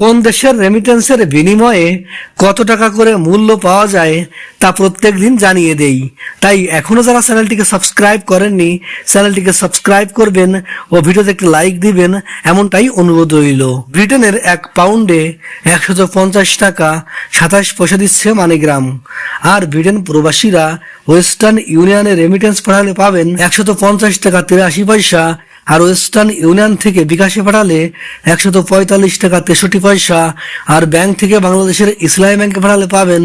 কোন দেশের রেমিটেন্সের বিনিময়ে কত টাকা করে মূল্য পাওয়া যায় তা প্রত্যেক দিন জানিয়ে দেই। তাই এখনও যারা চ্যানেলটিকে সাবস্ক্রাইব করেননি, চ্যানেলটিকে সাবস্ক্রাইব করবেন ও ভিডিওতে একটি লাইক দিবেন, এমনটাই অনুরোধ রইল। ব্রিটেনের এক পাউন্ডে একশত পঞ্চাশ টাকা সাতাশ পয়সা দিচ্ছে মানিগ্রাম। আর ব্রিটেন প্রবাসীরা ওয়েস্টার্ন ইউনিয়নে রেমিটেন্স পাঠালে পাবেন একশত পঞ্চাশ টাকা তিরাশি পয়সা। আর ওয়েস্টার্ন ইউনিয়ন থেকে বিকাশে পাঠালে একশত পঁয়তাল্লিশ টাকা তেষট্টি পয়সা, আর ব্যাংক থেকে বাংলাদেশের ইসলামী ব্যাংকে পাঠালে পাবেন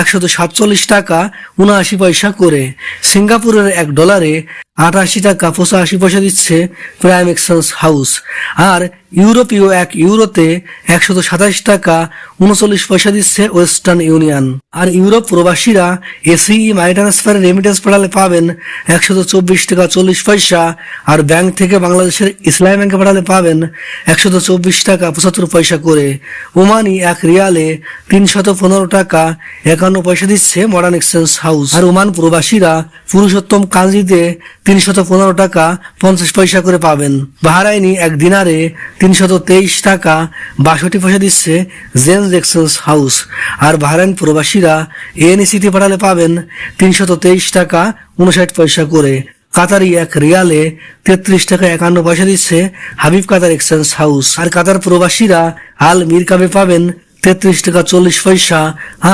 একশত সাতচল্লিশ টাকা উনআশি পয়সা করে। সিঙ্গাপুরের এক ডলারে আটাশি টাকা, পঁচাশি পয়সা দিচ্ছে প্রাইম এক্সচেঞ্জ হাউস আর ইউরোপীয় এক ইউরোতে একশত সাতাশ টাকা, উনচল্লিশ পয়সা দিচ্ছে ওয়েস্টার্ন ইউনিয়ন আর ইউরোপ প্রবাসীরা এসিই মানি ট্রান্সফারে রেমিটেন্স পাঠালে পাবেন একশত চব্বিশ টাকা, চল্লিশ পয়সা। আর ব্যাংক থেকে বাংলাদেশের ইসলামী ব্যাংকে পাঠালে পাবেন একশত চব্বিশ টাকা, পঁচাত্তর পয়সা করে। ওমানি এক রিয়ালে তিনশত পনেরো টাকা, একান্ন পয়সা দিচ্ছে মডার্ন এক্সচেঞ্জ হাউস আর ওমান প্রবাসীরা পুরুষোত্তম কাঞ্জিতে তিনশত পনেরো টাকা পঞ্চাশ পয়সা করে পাবেন। বাহারাইনি এক দিনারে তিনশত তেইশ টাকা বাষট্টি পয়সা দিচ্ছে জেন্স এক্সচেঞ্জ হাউস। আর বাহারাইন প্রবাসীরা এনইসিতে পাঠালে পাবেন তিনশত তেইশ টাকা উনষাট পয়সা করে। কাতারি এক রিয়ালে তেত্রিশ টাকা একান্ন পয়সা দিচ্ছে হাবিব কাতার এক্সচেঞ্জ হাউস। আর কাতার প্রবাসীরা আল মিরকাবে পাবেন তেত্রিশ টাকা চল্লিশ পয়সা,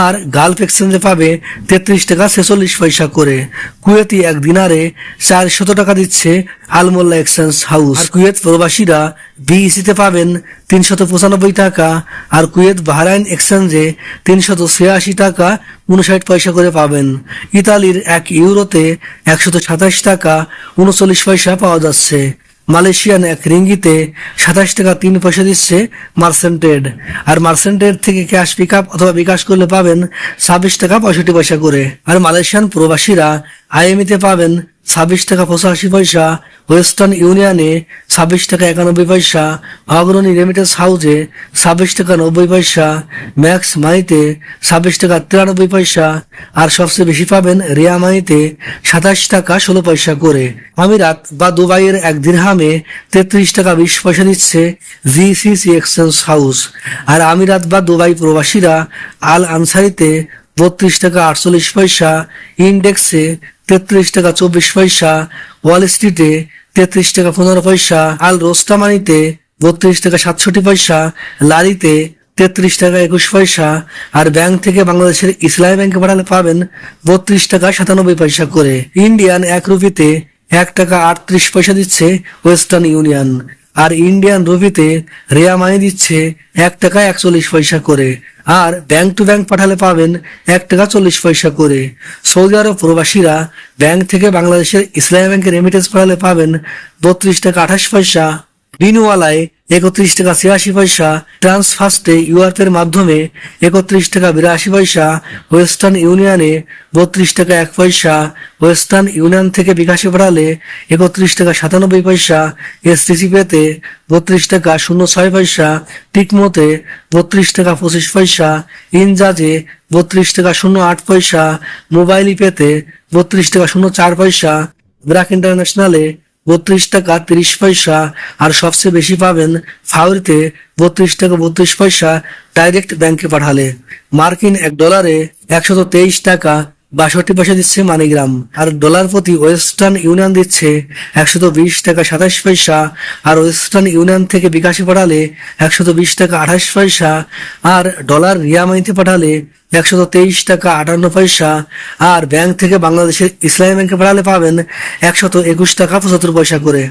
আর গালফ এক্সচেঞ্জে পাবে তেত্রিশ টাকা ছেচল্লিশ পয়সা করে। কুয়েতি এক দিনারে চারশত টাকা দিচ্ছে আলমোল্লা এক্সচেঞ্জ হাউস আর কুয়েত প্রবাসীরা বিইসিতে পাবেন তিনশত পঁচানব্বই টাকা, আর কুয়েত বাহরাইন এক্সচেঞ্জে তিনশত ছিয়াশি টাকা উনষাট পয়সা করে পাবেন। ইতালির এক ইউরোতে একশত সাতাশ টাকা উনচল্লিশ পয়সা পাওয়া যাচ্ছে। মালয়েশিয়ান এক রিঙ্গিতে সাতাশ টাকা তিন পয়সা দিচ্ছে মার্সেন্টেড আর মার্সেন্টেড থেকে ক্যাশ পিক আপ অথবা বিকাশ করলে পাবেন ছাব্বিশ টাকা পঁয়ষট্টি পয়সা করে। আর মালয়েশিয়ান প্রবাসীরা আইএমইতে পাবেন ছাব্বিশ টাকা পঁচাশি পয়সা, ওয়েস্টার্ন ইউনিয়নে ছাব্বিশ টাকা একানব্বই পয়সা অগ্রণী রেমিটেন্স হাউসে ছাব্বিশ টাকা নব্বই পয়সা, ম্যাক্স মানিতে ছাব্বিশ টাকা তিরানব্বই পয়সা, আর সবচেয়ে বেশি পাবেন রিয়া মানিতে সাতাশ টাকা ষোলো পয়সা করে। আমিরাত বা দুবাইয়ের এক দিরহামে তেত্রিশ টাকা বিশ পয়সা দিচ্ছে জিসিসি এক্সচেঞ্জ হাউস। আর আমিরাত বা দুবাই প্রবাসীরা আল আনসারিতে বত্রিশ টাকা আটচল্লিশ পয়সা, ইন্ডেক্সে তেত্রিশ টাকা চব্বিশ পয়সা, ওয়াল স্ট্রিটে তেত্রিশ টাকা পনেরো পয়সা, আল রোস্টামানিতে বত্রিশ টাকা সাতষট্টি পয়সা, লারিতে তেত্রিশ টাকা একুশ পয়সা, আর ব্যাংক থেকে বাংলাদেশের ইসলামী ব্যাংকে পাঠালে পাবেন বত্রিশ টাকা সাতানব্বই পয়সা করে। ইন্ডিয়ান এক রুপিতে এক টাকা আটত্রিশ পয়সা দিচ্ছে ওয়েস্টার্ন ইউনিয়ন, আর ইন্ডিয়ান রুপিতে রেয়া মানি দিচ্ছে এক টাকা একচল্লিশ পয়সা করে। আর ব্যাংক টু ব্যাংক পাঠালে পাবেন এক টাকা চল্লিশ পয়সা করে। সৌদি আরব প্রবাসীরা ব্যাংক থেকে বাংলাদেশের ইসলামী ব্যাংকের রেমিটেন্স পাঠালে পাবেন বত্রিশ টাকা আঠাশ পয়সা। বিনুওয়ালায় একত্রিশ টাকা ছিয়াশি পয়সা ট্রান্সফার্স্টে ইউআরপের মাধ্যমে একত্রিশ টাকা বিরাশি পয়সা, ওয়েস্টার্ন ইউনিয়নে বত্রিশ টাকা এক পয়সা, ওয়েস্টার্ন ইউনিয়ন থেকে বিকাশে পাঠালে একত্রিশ টাকা সাতানব্বই পয়সা এসটিসি পেতে বত্রিশ টাকা শূন্য ছয় পয়সা, টিকমোতে বত্রিশ টাকা পঁচিশ পয়সা, ইনজাজে বত্রিশ টাকা শূন্য আট পয়সা, মোবাইল পেতে বত্রিশ টাকা শূন্য চার পয়সা ব্রাক ইন্টারন্যাশনালে বত্রিশ টাকা তিরিশ পয়সা, আর সবচেয়ে বেশি পাবেন ফাউরিতে বত্রিশ টাকা বত্রিশ পয়সা ডাইরেক্ট ব্যাংকে পাঠালে। মার্কিন এক ডলারে একশত তেইশ টাকা বাষট্টি পয়সা দিচ্ছে মানিগ্রাম, আর ডলার প্রতি ওয়েস্টার্ন ইউনিয়ন দিচ্ছে একশত বিশ টাকা সাতাশ পয়সা, আর ওয়েস্টার্ন ইউনিয়ন থেকে বিকাশে পাঠালে একশত বিশ টাকা আঠাশ পয়সা, আর ডলার রিয়ামাইতে পাঠালে একশত তেইশ টাকা আটান্ন পয়সা, আর ব্যাংক থেকে বাংলাদেশের ইসলামী ব্যাংকে পাঠালে পাবেন একশত একুশ টাকা পঁচাত্তর পয়সা করে।